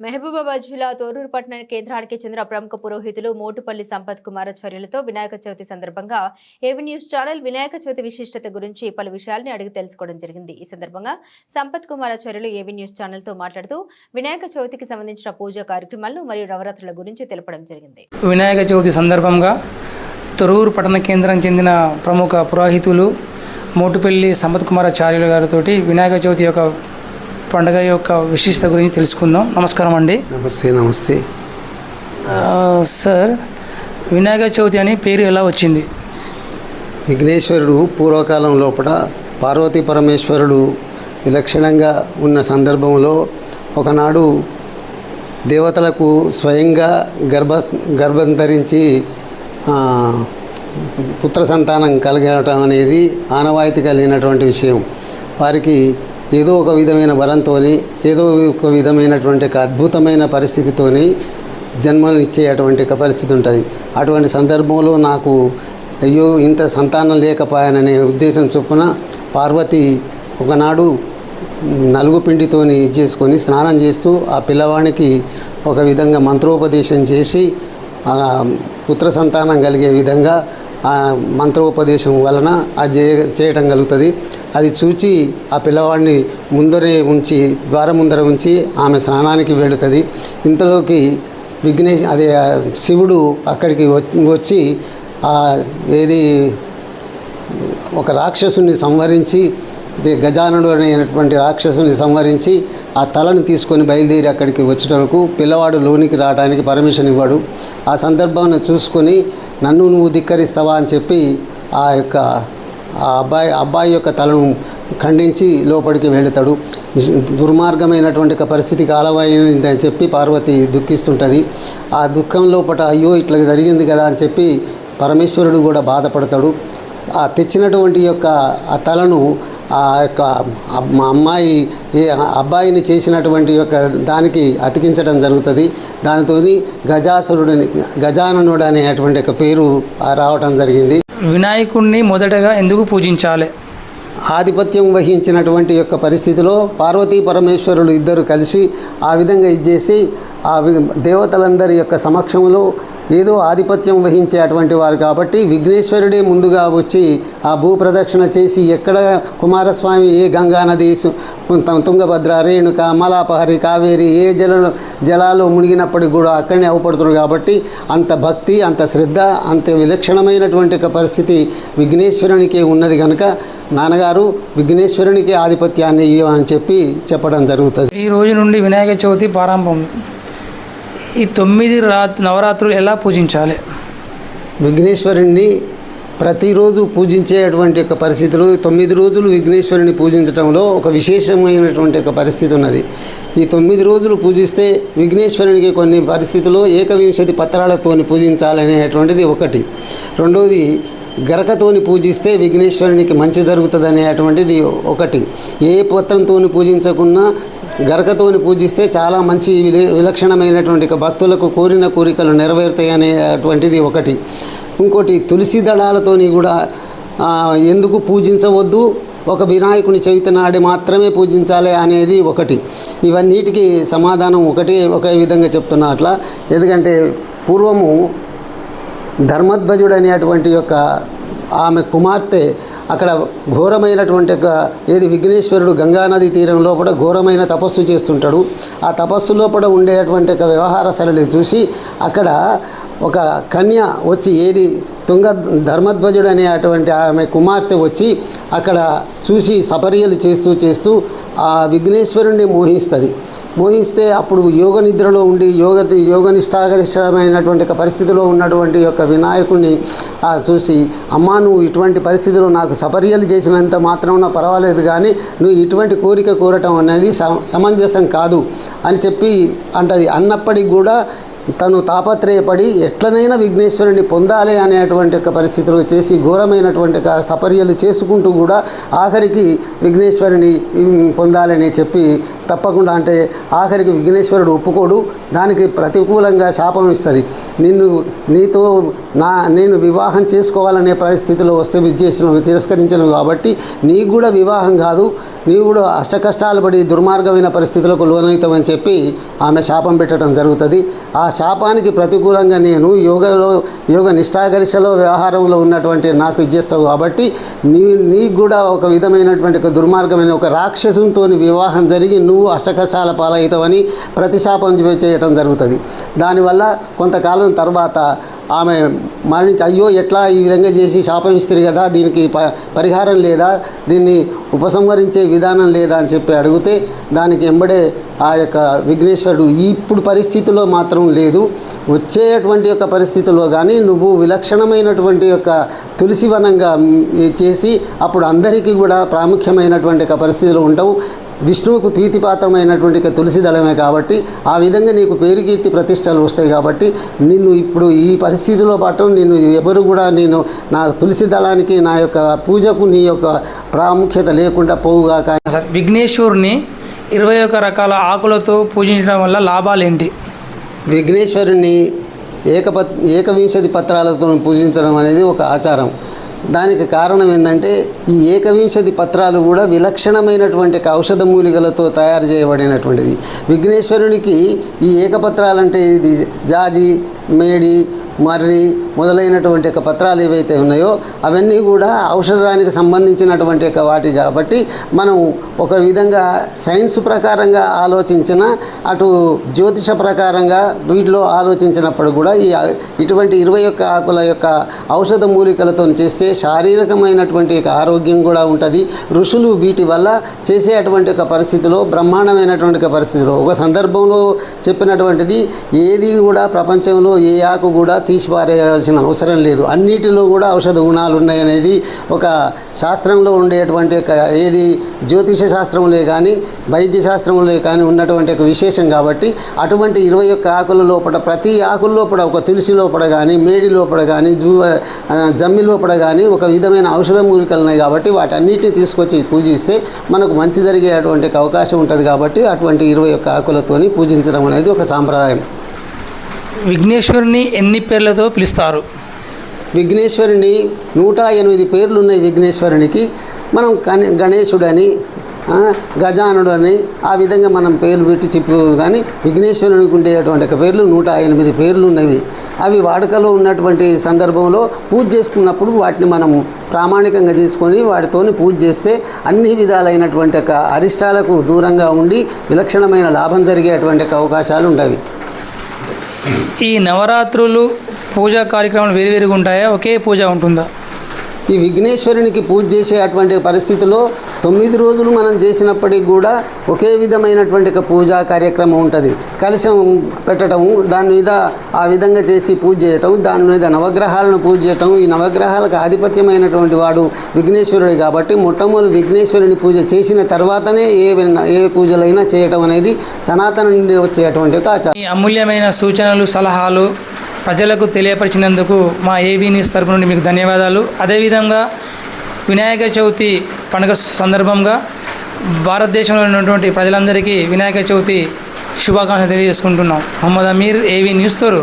మహబూబాబాద్ జిల్లా తోరూరు పట్టణ కేంద్రానికి చెందిన ప్రముఖ పురోహితులు మోటుపల్లి సంపత్ కుమారాచార్యులతో వినాయక చవితి సందర్భంగా ఏవి న్యూస్ ఛానల్ వినాయక చవితి విశిష్టత గురించి పలు విషయాల్ని అడిగి తెలుసుకోవడం జరిగింది. ఈ సందర్భంగా సంపత్ కుమారాచార్యులు ఏవి న్యూస్ ఛానల్తో మాట్లాడుతూ వినాయక చవితికి సంబంధించిన పూజా కార్యక్రమాలను మరియు నవరాత్రుల గురించి తెలపడం జరిగింది. వినాయక చవితి సందర్భంగా తొరూరు పట్టణ కేంద్రం చెందిన ప్రముఖ పురోహితులు మోటుపల్లి సంపత్ కుమారాచార్యులు గారితో వినాయక చవితి యొక్క పండుగ యొక్క విశిష్టత గురించి తెలుసుకుందాం. నమస్కారం అండి. నమస్తే నమస్తే. సార్ వినాయక చవితి అని పేరు ఎలా వచ్చింది? విఘ్నేశ్వరుడు పూర్వకాలం లోపల పార్వతీ పరమేశ్వరుడు విలక్షణంగా ఉన్న సందర్భంలో ఒకనాడు దేవతలకు స్వయంగా గర్భ గర్భం ధరించి పుత్ర సంతానం కలగటం అనేది ఆనవాయితీ కలిగినటువంటి విషయం. వారికి ఏదో ఒక విధమైన బలంతో ఏదో ఒక విధమైనటువంటి ఒక అద్భుతమైన పరిస్థితితోని జన్మలు ఇచ్చే అటువంటి పరిస్థితి ఉంటుంది. అటువంటి సందర్భంలో నాకు అయ్యో ఇంత సంతానం లేకపోయాననే ఉద్దేశం చొప్పున పార్వతి ఒకనాడు నలుగు పిండితోని ఇది చేసుకొని స్నానం చేస్తూ ఆ పిల్లవానికి ఒక విధంగా మంత్రోపదేశం చేసి పుత్ర సంతానం కలిగే విధంగా మంత్రోపదేశం వలన అది చేయటం కలుగుతుంది. అది చూచి ఆ పిల్లవాడిని ముందరే ఉంచి ద్వారం ముందర ఉంచి ఆమె స్నానానికి వెళుతుంది. ఇంతలోకి విఘ్నేష్ అదే శివుడు అక్కడికి వచ్చి వచ్చి ఆ ఏది ఒక రాక్షసుని సంవరించి గజానుడు అనేటువంటి రాక్షసుని సంవరించి ఆ తలను తీసుకొని బయలుదేరి అక్కడికి వచ్చేటందుకు పిల్లవాడు లోనికి రావడానికి పర్మిషన్ ఇవ్వడు. ఆ సందర్భాన్ని చూసుకొని నన్ను నువ్వు ధిక్కరిస్తావా అని చెప్పి ఆ యొక్క ఆ అబ్బాయి అబ్బాయి యొక్క తలను ఖండించి లోపలికి వెళుతాడు. దుర్మార్గమైనటువంటి పరిస్థితికి పరిస్థితి అని చెప్పి పార్వతి దుఃఖిస్తుంటుంది. ఆ దుఃఖం లోపల అయ్యో ఇట్లా జరిగింది కదా అని చెప్పి పరమేశ్వరుడు కూడా బాధపడతాడు. ఆ తెచ్చినటువంటి యొక్క ఆ తలను ఆ యొక్క మా అమ్మాయి అబ్బాయిని చేసినటువంటి యొక్క దానికి అతికించడం జరుగుతుంది. దానితో గజాసురుడిని గజాననుడు అనేటువంటి ఒక పేరు రావటం జరిగింది. వినాయకుడిని మొదటగా ఎందుకు పూజించాలి? ఆధిపత్యం వహించినటువంటి యొక్క పరిస్థితిలో పార్వతీ పరమేశ్వరులు ఇద్దరు కలిసి ఆ విధంగా ఇచ్చేసి ఆ దేవతలందరి యొక్క సమక్షంలో ఏదో ఆధిపత్యం వహించే అటువంటి వారు కాబట్టి విఘ్నేశ్వరుడే ముందుగా వచ్చి ఆ భూ ప్రదక్షిణ చేసి ఎక్కడ కుమారస్వామి ఏ గంగానది తుంగభద్ర రేణుక మలాపహరి కావేరి ఏ జల జలాలు మునిగినప్పటికి కూడా అక్కడనే అవపడుతున్నారు కాబట్టి అంత భక్తి అంత శ్రద్ధ అంత విలక్షణమైనటువంటి ఒక పరిస్థితి విఘ్నేశ్వరునికి ఉన్నది కనుక నాన్నగారు విఘ్నేశ్వరునికి ఆధిపత్యాన్ని అని చెప్పి చెప్పడం జరుగుతుంది. ఈ రోజు నుండి వినాయక చవితి ప్రారంభం. ఈ తొమ్మిది రా నవరాత్రులు ఎలా పూజించాలి? విఘ్నేశ్వరుణ్ణి ప్రతిరోజు పూజించేటువంటి యొక్క పరిస్థితులు తొమ్మిది రోజులు విఘ్నేశ్వరుని పూజించడంలో ఒక విశేషమైనటువంటి ఒక పరిస్థితి ఉన్నది. ఈ తొమ్మిది రోజులు పూజిస్తే విఘ్నేశ్వరునికి కొన్ని పరిస్థితుల్లో ఏకవింశతి పత్రాలతోని పూజించాలనేటువంటిది ఒకటి. రెండవది గరకతోని పూజిస్తే విఘ్నేశ్వరునికి మంచి జరుగుతుంది అనేటువంటిది ఒకటి. ఏ పత్రంతో పూజించకున్నా గరకతోని పూజిస్తే చాలా మంచి విల- విలక్షణమైనటువంటి భక్తులకు కోరిన కోరికలు నెరవేరుతాయి అనేటువంటిది ఒకటి. ఇంకోటి తులసి దళాలతోని కూడా ఎందుకు పూజించవద్దు? ఒక వినాయకుని చవితి నాడి మాత్రమే పూజించాలి అనేది ఒకటి. ఇవన్నిటికీ సమాధానం ఒకటి ఒకే విధంగా చెప్తున్నా అట్లా. ఎందుకంటే పూర్వము ధర్మధ్వజుడు అనేటువంటి యొక్క ఆమె కుమార్తె అక్కడ ఘోరమైనటువంటి ఏది విఘ్నేశ్వరుడు గంగానది తీరం లోపల ఘోరమైన తపస్సు చేస్తుంటాడు. ఆ తపస్సు లోపల ఉండేటువంటి ఒక వ్యవహార శైలిని చూసి అక్కడ ఒక కన్య వచ్చి ఏది తుంగ ధర్మధ్వజుడు అనే అటువంటి ఆమె కుమార్తె వచ్చి అక్కడ చూసి సపర్యలు చేస్తూ చేస్తూ ఆ విఘ్నేశ్వరుణ్ణి మోహిస్తుంది. మోహిస్తే అప్పుడు యోగ నిద్రలో ఉండి యోగ యోగనిష్టాగరిష్టమైనటువంటి పరిస్థితిలో ఉన్నటువంటి యొక్క వినాయకుడిని చూసి అమ్మా నువ్వు ఇటువంటి పరిస్థితిలో నాకు సపర్యలు చేసినంత మాత్రం పర్వాలేదు కానీ నువ్వు ఇటువంటి కోరిక కోరటం అనేది సమ- సమంజసం కాదు అని చెప్పి అంటది. అన్నప్పటికి కూడా తను తాపత్రయపడి ఎట్లనైనా విఘ్నేశ్వరుని పొందాలి అనేటువంటి ఒక పరిస్థితులు చేసి ఘోరమైనటువంటి సపర్యలు చేసుకుంటూ కూడా ఆఖరికి విఘ్నేశ్వరుని పొందాలని చెప్పి తప్పకుండా అంటే ఆఖరికి విఘ్నేశ్వరుడు ఒప్పుకోడు. దానికి ప్రతికూలంగా శాపం ఇస్తుంది. నిన్ను నీతో నా నేను వివాహం చేసుకోవాలనే పరిస్థితిలో వస్తే విజయేసినవి తిరస్కరించినవి కాబట్టి నీకు కూడా వివాహం కాదు. నీవు కూడా అష్టకష్టాలు పడి దుర్మార్గమైన పరిస్థితులకు లోనవుతామని చెప్పి ఆమె శాపం పెట్టడం జరుగుతుంది. ఆ శాపానికి ప్రతికూలంగా నేను యోగలో యోగ నిష్ఠాగరిశలో వ్యవహారంలో ఉన్నటువంటి నాకు ఇచ్చేస్తావు కాబట్టి నీ నీకు కూడా ఒక విధమైనటువంటి ఒక దుర్మార్గమైన ఒక రాక్షసుతో వివాహం జరిగి నువ్వు నువ్వు అష్టకష్టాల పాలవుతావని ప్రతిశాపం చేయటం జరుగుతుంది. దానివల్ల కొంతకాలం తర్వాత ఆమె మరణించి అయ్యో ఎట్లా ఈ విధంగా చేసి శాపం ఇస్తారు కదా దీనికి ప పరిహారం లేదా దీన్ని ఉపసంహరించే విధానం లేదా అని చెప్పి అడిగితే దానికి ఎంబడే ఆ యొక్క విఘ్నేశ్వరుడు ఇప్పుడు పరిస్థితిలో మాత్రం లేదు. వచ్చేటువంటి యొక్క పరిస్థితుల్లో కానీ నువ్వు విలక్షణమైనటువంటి యొక్క తులసి వనంగా చేసి అప్పుడు అందరికీ కూడా ప్రాముఖ్యమైనటువంటి యొక్క పరిస్థితులు ఉండవు విష్ణువుకు ప్రీతిపాత్రమైనటువంటి తులసి దళమే కాబట్టి ఆ విధంగా నీకు పేరు కీర్తి ప్రతిష్టలు వస్తాయి కాబట్టి నిన్ను ఇప్పుడు ఈ పరిస్థితిలో పాటు నిన్ను ఎవరు కూడా నేను నా తులసి దళానికి నా యొక్క పూజకు నీ యొక్క ప్రాముఖ్యత లేకుండా పోవుగాక. సార్ విఘ్నేశ్వరుని ఇరవై ఒక రకాల ఆకులతో పూజించడం వల్ల లాభాలు ఏంటి విఘ్నేశ్వరుని ఏకపత్ ఏకవింశతి పత్రాలతో పూజించడం అనేది ఒక ఆచారం. దానికి కారణం ఏంటంటే ఈ ఏకవింశతి పత్రాలు కూడా విలక్షణమైనటువంటి ఔషధ మూలికలతో తయారు చేయబడినటువంటిది. విఘ్నేశ్వరునికి ఈ ఏకపత్రాలంటే ఇది జాజి మేడి మర్రి మొదలైనటువంటి ఒక పత్రాలు ఏవైతే ఉన్నాయో అవన్నీ కూడా ఔషధానికి సంబంధించినటువంటి ఒక వాటి కాబట్టి మనం ఒక విధంగా సైన్స్ ప్రకారంగా ఆలోచించిన అటు జ్యోతిష ప్రకారంగా వీటిలో ఆలోచించినప్పుడు కూడా ఈ ఇటువంటి ఇరవై ఒక్క ఆకుల యొక్క ఔషధ మూలికలతో చేస్తే శారీరకమైనటువంటి ఒక ఆరోగ్యం కూడా ఉంటుంది. ఋషులు వీటి వల్ల చేసేటువంటి ఒక పరిస్థితిలో బ్రహ్మాండమైనటువంటి పరిస్థితిలో ఒక సందర్భంలో చెప్పినటువంటిది ఏది కూడా ప్రపంచంలో ఏ ఆకు కూడా తీసిపారేయాల్సిన అవసరం లేదు. అన్నిటిలో కూడా ఔషధ గుణాలు ఉన్నాయనేది ఒక శాస్త్రంలో ఉండేటువంటి ఏది జ్యోతిష శాస్త్రంలో కానీ వైద్య శాస్త్రంలో కానీ ఉన్నటువంటి ఒక విశేషం కాబట్టి అటువంటి ఇరవై ఒక్క ఆకుల లోపల ప్రతి ఆకుల లోపల ఒక తులసి లోపల కానీ మేడి లోపల కానీ జూ జమ్మి లోపల కానీ ఒక విధమైన ఔషధ మూలికలు ఉన్నాయి కాబట్టి వాటన్నిటిని తీసుకొచ్చి పూజిస్తే మనకు మంచి జరిగేటువంటి అవకాశం ఉంటుంది కాబట్టి అటువంటి ఇరవై ఒక్క ఆకులతోని పూజించడం అనేది ఒక సాంప్రదాయం. విఘ్నేశ్వరుని ఎన్ని పేర్లతో పిలుస్తారు? విఘ్నేశ్వరుని నూట ఎనిమిది పేర్లు ఉన్నాయి విఘ్నేశ్వరునికి. మనం గణే గణేశుడని గజానుడని గజానుడు అని ఆ విధంగా మనం పేర్లు పెట్టి చెప్పు కానీ విఘ్నేశ్వరునికి ఉండేటువంటి పేర్లు నూట ఎనిమిది పేర్లు ఉన్నవి అవి వాడుకలో ఉన్నటువంటి సందర్భంలో పూజ చేసుకున్నప్పుడు వాటిని మనం ప్రామాణికంగా తీసుకొని వాటితోని పూజ చేస్తే అన్ని విధాలైనటువంటి అరిష్టాలకు దూరంగా ఉండి విలక్షణమైన లాభం జరిగేటువంటి అవకాశాలు ఉండవి ఈ నవరాత్రులు పూజా కార్యక్రమాలు వేరువేరుగా ఉంటాయా? ఒకే పూజ ఉంటుందా? ఈ విఘ్నేశ్వరునికి పూజ చేసే అటువంటి పరిస్థితిలో తొమ్మిది రోజులు మనం చేసినప్పటికి కూడా ఒకే విధమైనటువంటి ఒక పూజా కార్యక్రమం ఉంటుంది. కలశం పెట్టడం దాని మీద ఆ విధంగా చేసి పూజ చేయటం దాని మీద నవగ్రహాలను పూజ చేయటం ఈ నవగ్రహాలకు ఆధిపత్యమైనటువంటి వాడు విఘ్నేశ్వరుడు కాబట్టి మొట్టమొదటి విఘ్నేశ్వరుని పూజ చేసిన తర్వాతనే ఏ ఏ పూజలైనా చేయటం అనేది సనాతన నుండి వచ్చేటువంటి ఒక ఆచారం. అమూల్యమైన సూచనలు సలహాలు ప్రజలకు తెలియపరిచినందుకు మా ఏవీ న్యూస్ తరపు నుండి మీకు ధన్యవాదాలు. అదేవిధంగా వినాయక చవితి పండుగ సందర్భంగా భారతదేశంలో ఉన్నటువంటి ప్రజలందరికీ వినాయక చవితి శుభాకాంక్షలు తెలియజేసుకుంటున్నాం. Mohammed Aamir AV news తోరు.